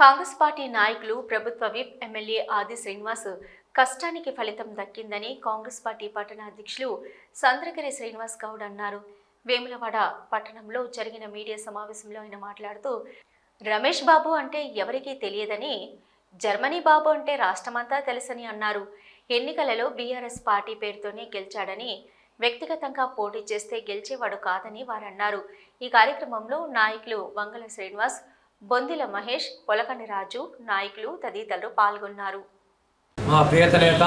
Congress party నాయకులు ప్రభుత్వ whip MLA ఆది శ్రీనివాస్ కష్టానికి ఫలితం దక్కిందని కాంగ్రెస్ పార్టీ పట్టణ అధ్యక్షులు సంద్రగిరి శ్రీనివాస్ గౌడ్ అన్నారు. వేములవాడ పట్టణంలో జరిగిన మీడియా సమావేశంలో ఆయన మాట్లాడుతూ రమేష్ బాబు అంటే ఎవరికీ తెలియదని జర్మనీ బాబు అంటే రాష్ట్రమంతా తెలుసని అన్నారు. ఎన్నికలలో బీఆర్ఎస్ పార్టీ పేరుతోనే గెలిచాడని వ్యక్తిగతంగా పోటీ చేస్తే గెలిచేవాడు కాదని వారన్నారు. ఈ కార్యక్రమంలో నాయకులు వంగల శ్రీనివాస్ బొందిల మహేష్ పొలకని రాజు నాయకులు తదితరులు పాల్గొన్నారు. మా ప్రియత నేత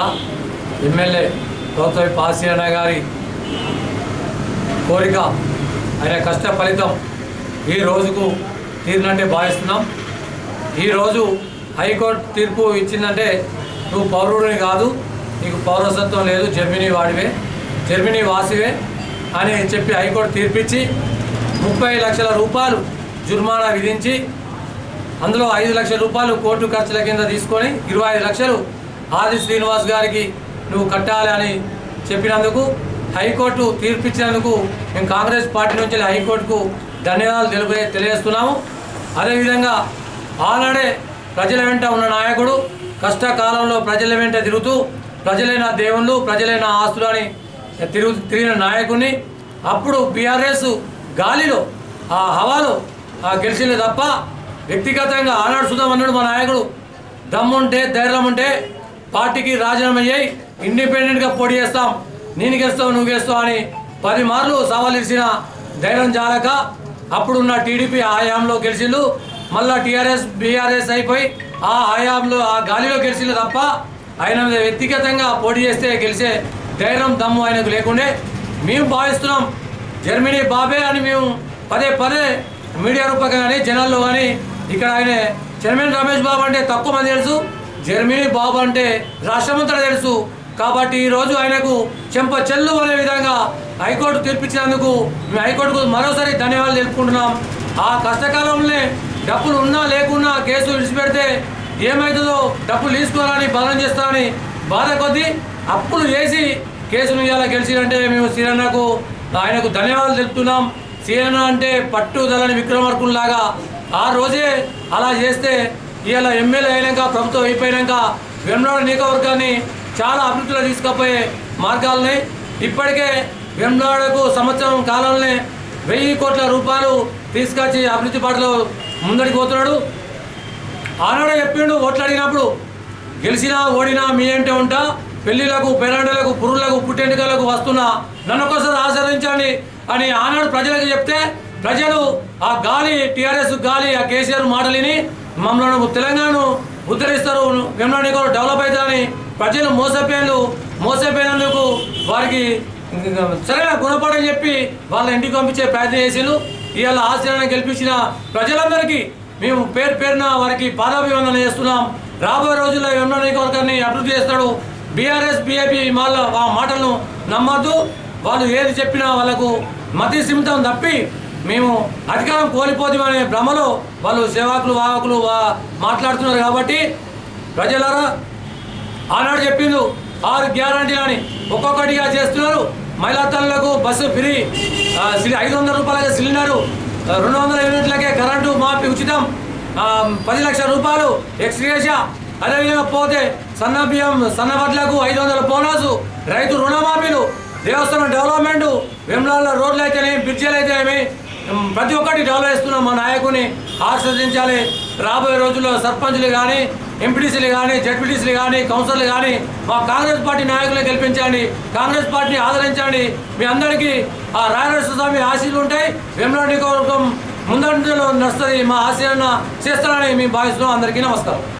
ఎమ్మెల్యే గౌతమి పాసిరణ గారి కోరిక ఆయన కష్ట ఫలితం ఈ రోజుకు తీరినట్టే భావిస్తున్నాం. ఈరోజు హైకోర్టు తీర్పు ఇచ్చిందంటే నువ్వు పౌరుడిని కాదు నీకు పౌరసత్వం లేదు జర్మనీ వాడివే జర్మనీ వాసివే అని చెప్పి హైకోర్టు తీర్పిచ్చి ముప్పై లక్షల రూపాయలు జుర్మానా విధించి అందులో ఐదు లక్షల రూపాయలు కోర్టు ఖర్చుల కింద తీసుకొని ఇరవై ఐదు లక్షలు ఆది శ్రీనివాస్ గారికి నువ్వు కట్టాలి అని చెప్పినందుకు హైకోర్టు తీర్పిచ్చినందుకు మేము కాంగ్రెస్ పార్టీ నుంచి హైకోర్టుకు ధన్యవాదాలు తెలిపే తెలియజేస్తున్నాము. అదేవిధంగా ఆనాడే ప్రజల వెంట ఉన్న నాయకుడు కష్టకాలంలో ప్రజల వెంట తిరుగుతూ ప్రజలైన దేవుళ్ళు ప్రజలైన ఆస్తులు అని తిరుగు తిరిగిన నాయకుడిని అప్పుడు బీఆర్ఎస్ గాలిలో ఆ హవాలో ఆ గెలిచింది తప్ప వ్యక్తిగతంగా ఆనాడు అన్నాడు మా నాయకుడు. దమ్ముంటే ధైర్యం ఉంటే పార్టీకి రాజీనామా చేయి ఇండిపెండెంట్గా పోటీ చేస్తాం. నేను గెలుస్తావు నువ్వు గెలుస్తావు అని పది మార్లు సవాల్ ఇచ్చిన ధైర్యం జాలక అప్పుడున్న టీడీపీ హయాంలో గెలిచిండు మళ్ళా టీఆర్ఎస్ బీఆర్ఎస్ అయిపోయి ఆ హయాంలో ఆ గాలిలో గెలిచిండు తప్ప ఆయన మీద వ్యక్తిగతంగా పోటీ చేస్తే గెలిచే ధైర్యం దమ్ము ఆయనకు లేకుండే మేము భావిస్తున్నాం. జర్మనీ బాబే అని మేము పదే పదే మీడియా రూపంగా కానీ జనాల్లో కానీ ఇక్కడ ఆయన చైర్మన్ రమేష్ బాబు అంటే తక్కువ మంది తెలుసు జర్మనీ బాబు అంటే రాష్ట్రమంతా తెలుసు. కాబట్టి ఈరోజు ఆయనకు చెంప చెల్లు అనే విధంగా హైకోర్టు తీర్పిచ్చినందుకు మేము హైకోర్టుకు మరోసారి ధన్యవాదాలు తెలుపుకుంటున్నాం. ఆ కష్టకాలంలో డబ్బులు ఉన్నా లేకున్నా కేసు విడిచిపెడితే ఏమవుతుందో డబ్బులు తీసుకోవాలని బలం చేస్తామని బాధ కొద్దీ అప్పులు చేసి కేసును ఇవాళ గెలిచినంటే మేము శ్రీరన్నకు ఆయనకు ధన్యవాదాలు తెలుపుతున్నాం. సీఎన్ అంటే పట్టుదలని విక్రమార్కుల్లాగా ఆ రోజే అలా చేస్తే ఇవాళ ఎమ్మెల్యే అయినాక ప్రభుత్వం అయిపోయినాక వెమ్నాడు నియోజకవర్గాన్ని చాలా అభివృద్ధిలో తీసుకుపోయే మార్గాలని ఇప్పటికే వెమ్నాడుకు సంవత్సరం కాలంలోనే వెయ్యి కోట్ల రూపాయలు తీసుకొచ్చి అభివృద్ధి పాటలో ముందడికి పోతున్నాడు. ఆనాడే చెప్పిండు ఓట్లు అడిగినప్పుడు గెలిచినా ఓడినా మీ అంటే ఉంటా పెళ్ళిలకు పెరండలకు పురులకు పుట్టెంటుకలకు వస్తున్నా నన్ను ఒకసారి ఆశ్రయించండి అని ఆనాడు ప్రజలకు చెప్తే ప్రజలు ఆ గాలి టీఆర్ఎస్ గాలి ఆ కేసీఆర్ మాటలిని మమ్మల్ని తెలంగాణను ఉద్ధరిస్తారు. వెమ్నాడు డెవలప్ అవుతుందని ప్రజలు మోసపోయారు మోసపోయినందుకు వారికి సరైన గుణపాఠం చెప్పి వాళ్ళ ఇంటికి పంపించే ప్రయత్నం చేసిండు ఇవాళ ఆశ్రయాన్ని గెలిపించిన ప్రజలందరికీ మేము పేరు పేరున వారికి పాదాభివందన చేస్తున్నాం. రాబోయే రోజుల్లో ఎన్నో నియోజకవర్గాన్ని అభివృద్ధి చేస్తాడు బీఆర్ఎస్ బీఏపీ వాళ్ళ ఆ మాటలను నమ్మద్దు. వాళ్ళు ఏది చెప్పినా వాళ్ళకు మతి సిమితం తప్పి మేము అధికారం కోల్పోతామనే భ్రమలో వాళ్ళు సేవకులు వాహకులు మాట్లాడుతున్నారు కాబట్టి ప్రజలారా ఆనాడు చెప్పిండు ఆరు గ్యారంటీ అని ఒక్కొక్కటిగా చేస్తున్నారు. మహిళా తల్లులకు బస్సు ఫ్రీ సి- ఐదు వందల రూపాయలకే సిలిండరు రెండు వందల యూనిట్లకే కరెంటు మాపి ఉచితం పది లక్షల రూపాయలు ఎక్స్గ్రేషా అదేవిధంగా పోతే సన్న బియ్యం సన్న వడ్లకు ఐదు వందల బోనసు రైతు రుణమాఫీలు దేవస్థానం డెవలప్మెంట్ వెమ్లాల రోడ్లు అయితేనే బ్రిడ్జీలు అయితేనేమి ప్రతి ఒక్కటి డెవలప్ చేస్తున్నాం మా నాయకుని ఆశ్రదించాలి రాబోయే రోజుల్లో సర్పంచ్లు కానీ ఎంపీటీసీలు కానీ జడ్పీటీసీలు కానీ కౌన్సిలర్లు కానీ మా కాంగ్రెస్ పార్టీ నాయకులు గెలిపించండి కాంగ్రెస్ పార్టీని ఆదరించండి. మీ అందరికీ ఆ రాయనరసింహ స్వామి ఆశీలు ఉంటాయి. వెమ్లాడి నియోజకవర్గం ముందంజలో నడుస్తుంది. మా ఆశయాన్ని చేస్తారని మేము భావిస్తున్నాం. అందరికీ నమస్కారం.